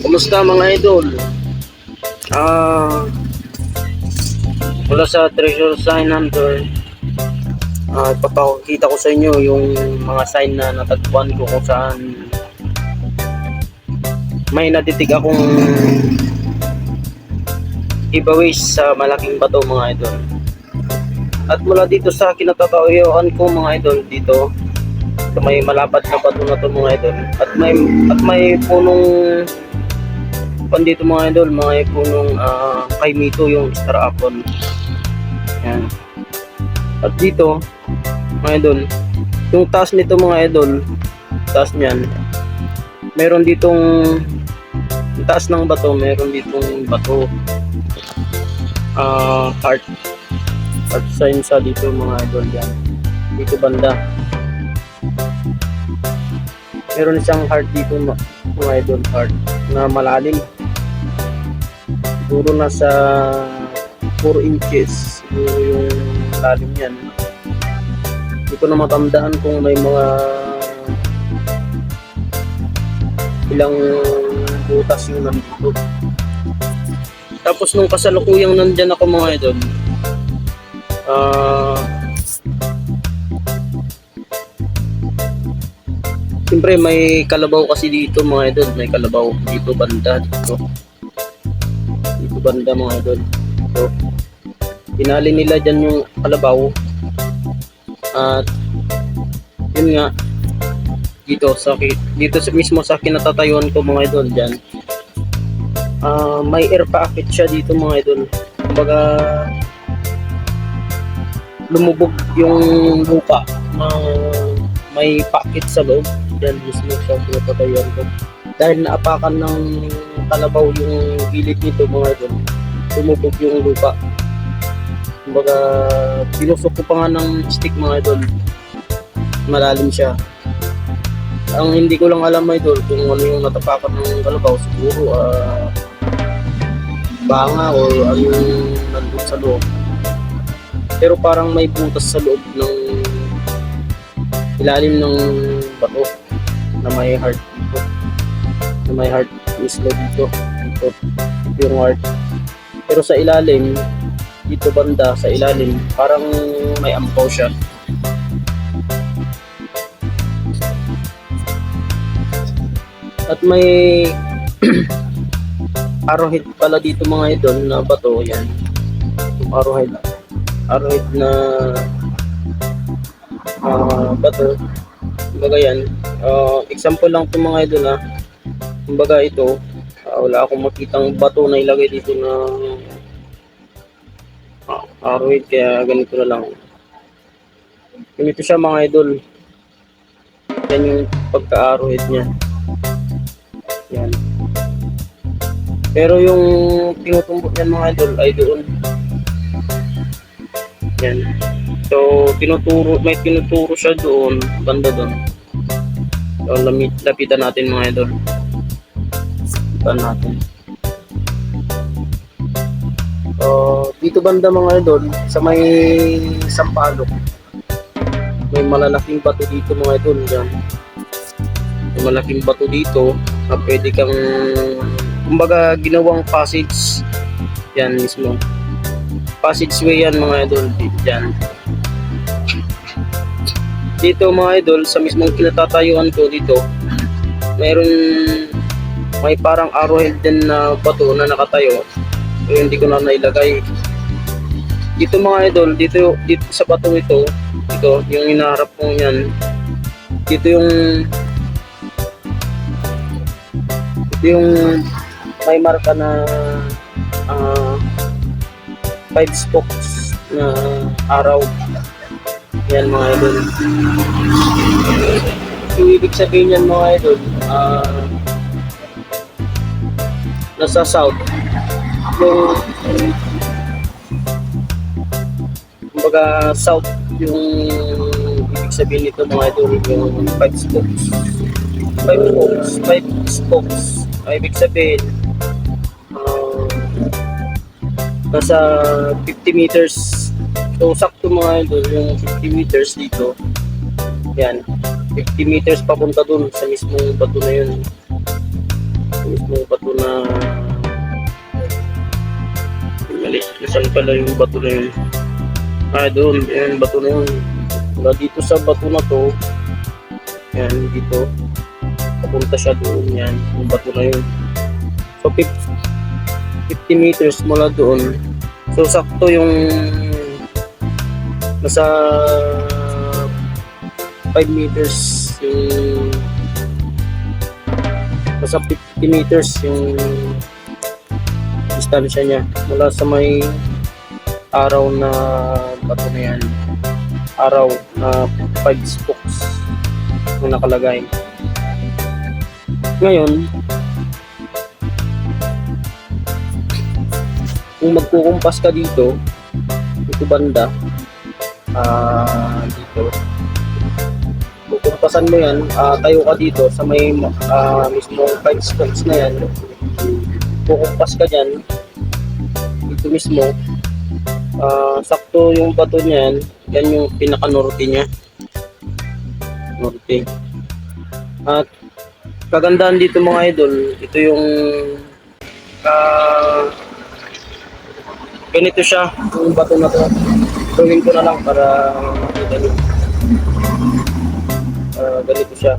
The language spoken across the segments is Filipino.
Kumusta mga idol? Ah, mula sa Treasure Sign Hunter, ah, papakita ko sa inyo yung mga sign na natagpuan ko kung saan may natitig akong giveaways sa malaking bato mga idol. At mula dito sa kinatatayuan ko mga idol dito, may malapad na bato na to mga idol. At may at may punong pan dito mga idol, mga punong uh, kay Mito yung star apple. Yan. At dito, mga idol, yung taas nito mga idol, taas niyan, meron ditong taas ng bato, meron ditong bato ah heart heart sign sa dito mga idol yan dito banda meron siyang heart dito mga idol heart na malalim siguro nasa 4 inches siguro yung lalim yan hindi ko na matandaan kung may mga ilang butas yung nandito. Tapos nung kasalukuyang nandyan ako mga idol ah Siyempre may kalabaw kasi dito mga idol, may kalabaw dito banda dito. Dito banda mga idol. So, pinali nila dyan yung kalabaw. At yun nga dito sa dito sa mismo sa kinatatayuan ko mga idol diyan. Ah, may air pocket siya dito mga idol. Kumbaga lumubog yung lupa ng may pocket sa loob yan mismo sa pinapatayuan ko dahil naapakan ng kalabaw yung gilid nito mga idol tumubog yung lupa. Kumbaga pinusok ko pa nga ng stick mga idol. Malalim siya. Ang hindi ko lang alam mga idol kung ano yung natapakan ng kalabaw siguro ah banga o ano yung nandun sa loob. Pero parang may butas sa loob ng ilalim ng bato na may heart na may heart mismo dito dito Ito yung heart. Pero sa ilalim dito banda sa ilalim parang may ampaw siya. At may arrowhead pala dito mga idol na bato yan. Yung arrowhead arrowhead na ah, bato. Kumbaga yan Ah, example lang itong mga idol ha kumbaga ito ah, wala akong makitang bato na ilagay dito na uh, arrowhead kaya ganito na lang. Ganito siya mga idol. Yan yung pagka-arrowhead niya. Yan. Pero yung tinutumbok niyan mga idol ay doon. Yan. So tinuturo may tinuturo siya doon banda doon. So lamit, lapitan natin mga idol lapitan natin. So dito banda mga idol sa may sampalok may malalaking bato dito mga idol dyan. May malaking bato dito na pwede kang kumbaga ginawang passage yan mismo. Passageway yan mga idol dyan. Dito mga idol sa mismong kinatatayuan ko dito mayroon may parang arrowhead din na bato na nakatayo. So hindi ko na nailagay. Dito mga idol dito dito sa bato ito ito yung inaharap ko yan. Dito yung ito yung may marka na ah, five spokes na araw. Yan mga idol. Yung ibig sabihin yan mga idol ah, nasa south. Yung kumbaga south yung ibig sabihin nito mga idol yung five spokes. Five spokes five spokes. Ay ibig sabihin ah, nasa 50 meters. So sakto mga idol yung 50 meters dito. Yan 50 meters papunta dun sa mismong bato na yun. Sa mismong bato pala yung bato na yun. Ah, doon. Yung bato na yun. Mula dito sa bato na to. Yan, dito. Papunta siya doon. Yan, yung bato na yun. So, 50, 50 meters mula doon. So, sakto yung nasa 5 meters yung nasa 50 meters yung distansya niya mula sa may araw na bato na yan. Araw na 5 spokes yung nakalagay. Ngayon kung magkukumpas ka dito dito banda ah dito kukumpasan mo yan ah, tayo ka dito sa may ah, mismo 5 spokes na yan. Kukumpas ka dyan dito mismo ah, sakto yung bato niyan. Yan yung pinaka norte niya. Norte. At kagandahan dito mga idol ito yung ah, ganito siya yung bato na to. Gawin ko na lang para makita nyo Ah, ganito siya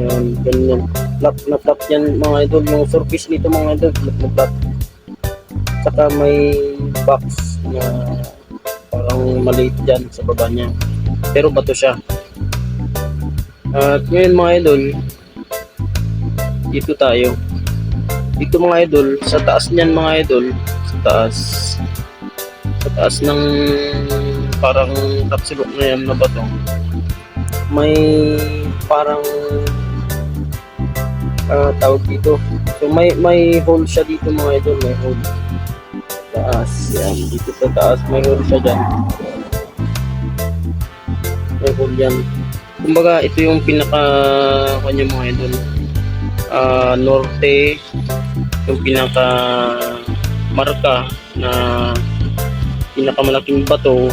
Ayan, ganyan. Flat na flat yan mga idol. Yung surface nito mga idol, flat na flat. Saka may box na parang maliit dyan sa baba niya. Pero bato siya. At ngayon mga idol, dito tayo. Dito mga idol, sa taas niyan mga idol, sa taas, sa taas ng parang tapsilok na yan na bato, may parang ah, tawag dito. So may may hole siya dito mga idol, may hole. Taas, yan. Dito sa taas, may hole siya dyan. May hole yan. Kumbaga, ito yung pinaka kanya mga idol. Ah, norte, yung pinaka marka na pinakamalaking bato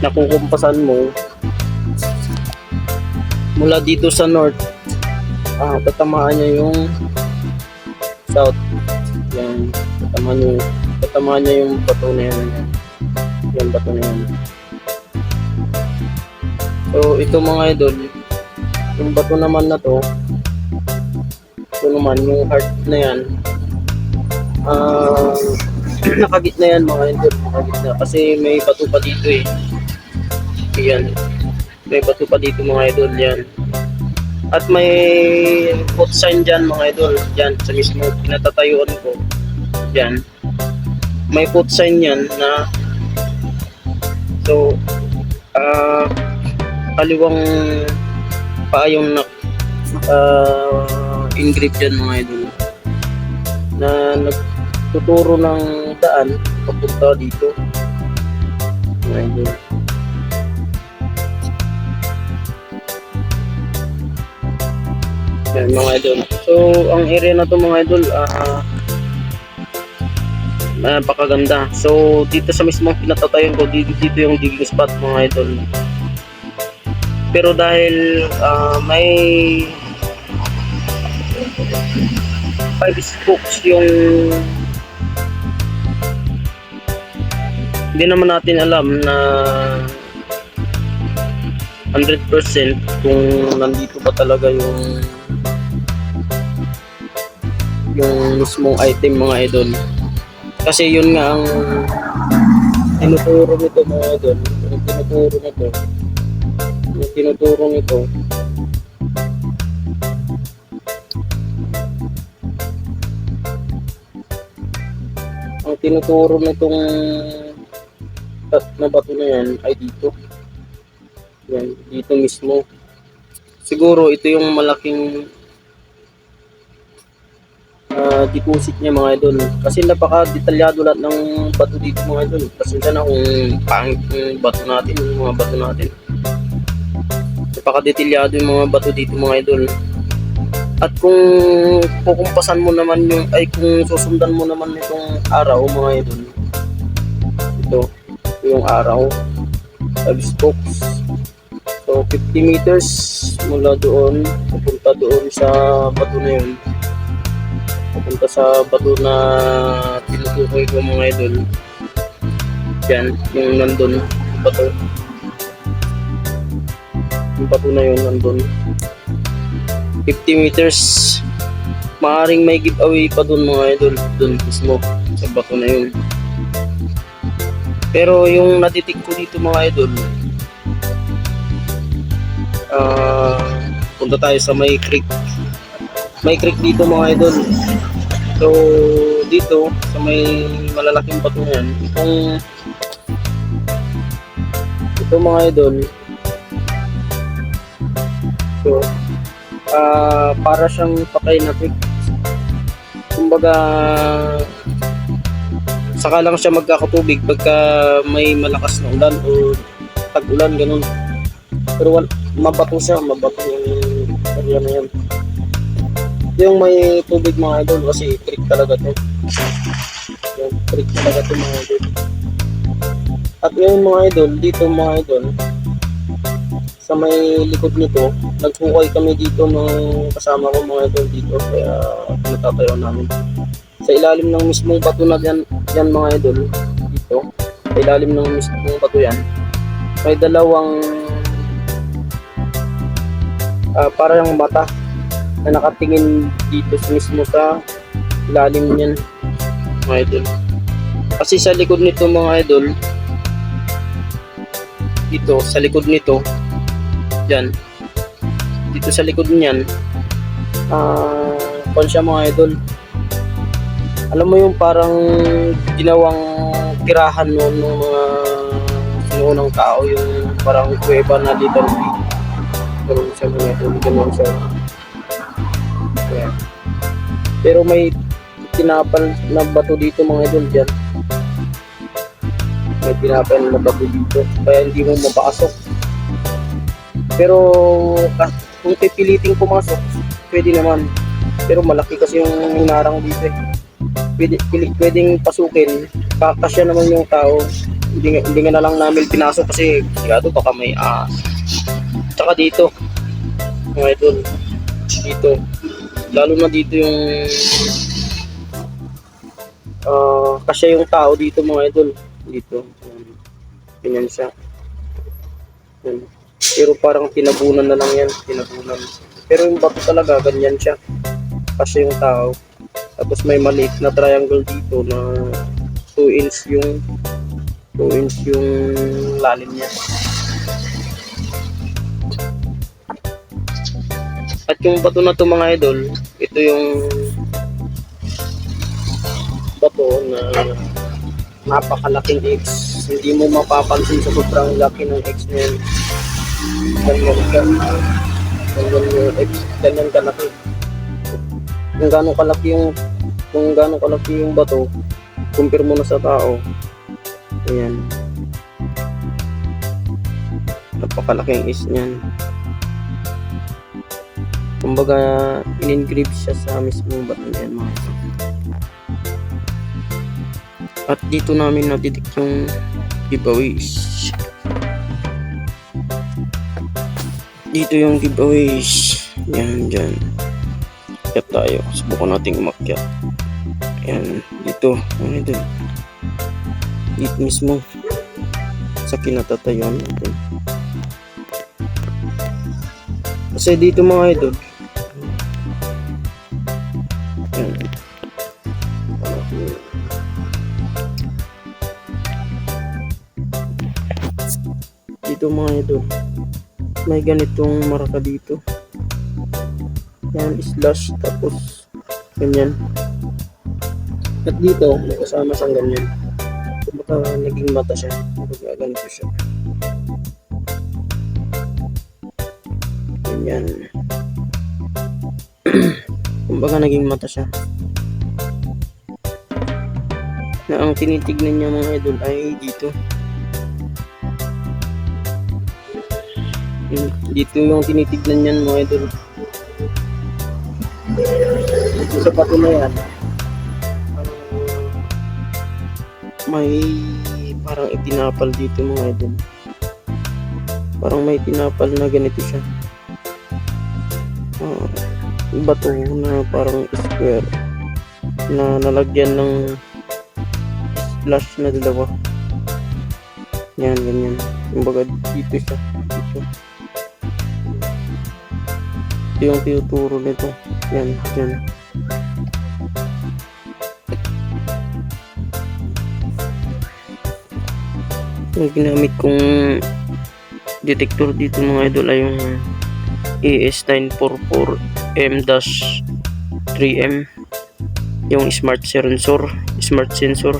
na kukumpasan mo mula dito sa north ah, tatamaan niya yung south. Yan tatamaan niya tatamaan niya yung bato na yan. Yan, bato na yan. So ito mga idol yung bato naman na to ito naman yung heart na yan. Ah nakagitna yan mga idol nakagitna kasi may bato pa dito eh. Yan. May bato pa dito mga idol yan at may foot sign dyan mga idol. Dyan sa mismo pinatatayuan ko. Dyan. May foot sign yan na so ah kaliwang paa yung na uh, engrave dyan mga idol. Na nagtuturo ng daan papunta dito. Mga idol Yan mga idol. So, ang area na to mga idol, ah napakaganda. So, dito sa mismong pinatatayan ko, dito, dito yung digging spot mga idol. Pero dahil ah, may five spokes yung hindi naman natin alam na 100% kung nandito ba talaga yung yung mismong item mga idol. Kasi yun nga ang tinuturo nito mga idol. Yung tinuturo nito. Yung tinuturo nito. Ang tinuturo nitong tat na bato na yan ay dito. Yan, dito mismo. Siguro ito yung malaking ah, deposit niya mga idol. Kasi napaka-detalyado lahat ng bato dito mga idol. Pasensya na kung pangit yung bato natin, yung mga bato natin. Napaka-detalyado yung mga bato dito mga idol. At kung kukumpasan mo naman yung, ay kung susundan mo naman itong araw mga idol. Ito, yung araw. Five spokes. So, 50 meters mula doon, papunta doon sa bato na yun. Punta sa bato na tinutukoy ko mga idol. Yan, yung nandun, bato. Yung bato na yun nandun. 50 meters. Maaring may giveaway pa dun mga idol. Dun mismo sa bato na yun. Pero yung natitik ko dito mga idol, ah punta tayo sa May Creek. May Creek dito mga idol. So, dito, sa may malalaking bato yan, itong ito mga idol, so, ah para siyang patay na creek. Kumbaga, saka lang siya magkakatubig pagka may malakas na ulan o tag-ulan, ganun. Pero mabato siya, mabato yung area na yan. Yung may tubig mga idol kasi creek talaga to. Yung creek talaga to mga idol. At ngayon mga idol, dito mga idol, sa may likod nito, naghukay kami dito ng kasama ko mga idol dito kaya natatayo namin. Sa ilalim ng mismong bato na yan, yan mga idol, dito, sa ilalim ng mismong bato yan, may dalawang ah parang mata na nakatingin dito sa mismo sa ilalim niyan mga idol. Kasi sa likod nito mga idol, dito sa likod nito, yan, dito sa likod niyan, ah, uh, siya mga idol. Alam mo yung parang ginawang tirahan noon ng mga sinuunang tao, yung parang kuweba na bit. Ganun siya mga idol, ganun siya. Ayan. Pero may tinapal na bato dito mga idol dyan. May tinapal na bato dito. Kaya hindi mo mapasok. Pero kung pipiliting pumasok, pwede naman. Pero malaki kasi yung hinarang dito eh. Pwede, pwedeng pasukin. Kakasya naman yung tao. Hindi, hindi nga na lang namin pinasok kasi sigado baka may ah. Tsaka dito, mga idol, dito, lalo na dito yung ah kasi yung tao dito mga idol dito um, ganyan siya. Yan. pero parang tinabunan na lang yan tinabunan. Pero yung bato talaga ganyan siya. Kasi yung tao tapos may maliit na triangle dito na 2 inch yung 2 inch yung lalim niya At yung bato na to mga idol, ito yung bato na napakalaking X. Hindi mo mapapansin sa sobrang laki ng X na yan. Ganyan ka. Ganyan yung X. Ganyan kalaki. Kung gaano kalaki yung kung gaano kalaki yung bato, compare mo na sa tao. Ayan. Napakalaking X niyan kumbaga in-engrave siya sa mismong bato na yan mga ito. At dito namin natitik yung giveaways. Dito yung giveaways. Yan, dyan. Akyat tayo. Subukan natin umakyat. Yan, dito. Ano ito? Dito mismo. Sa kinatatayuan natin. Kasi dito mga idol, mga idol. May ganitong marka dito. Yan, slash. Tapos, ganyan. At dito, may kasama siyang ganyan. Kumbaga, naging mata siya. Kumbaga, ganito siya. Ganyan. Kumbaga, naging mata siya. Na ang tinitignan niya mga idol ay dito. Dito yung tinitignan niyan mga idol. Sa pato na yan. may parang itinapal dito mga idol. Parang may tinapal na ganito siya. Ah, bato na parang square. na nalagyan ng flash na dalawa. Yan, ganyan. Kumbaga dito siya. Dito. Yung tinuturo nito. Yan, yan. Yung ginamit kong detector dito mga idol ay yung AS944M-3M yung smart sensor smart sensor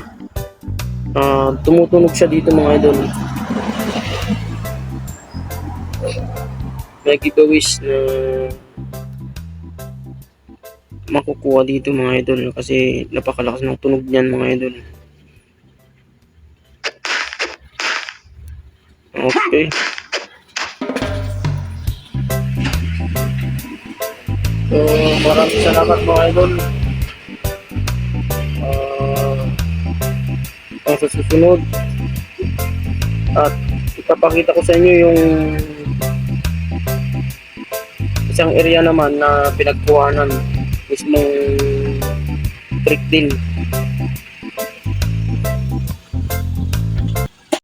Ah, tumutunog siya dito mga idol may giveaways na makukuha dito mga idol kasi napakalakas ng tunog niyan mga idol okay So, maraming salamat mga idol. Uh, ang sa susunod. At ipapakita ko sa inyo yung isang area naman na pinagkuhanan mismong creek din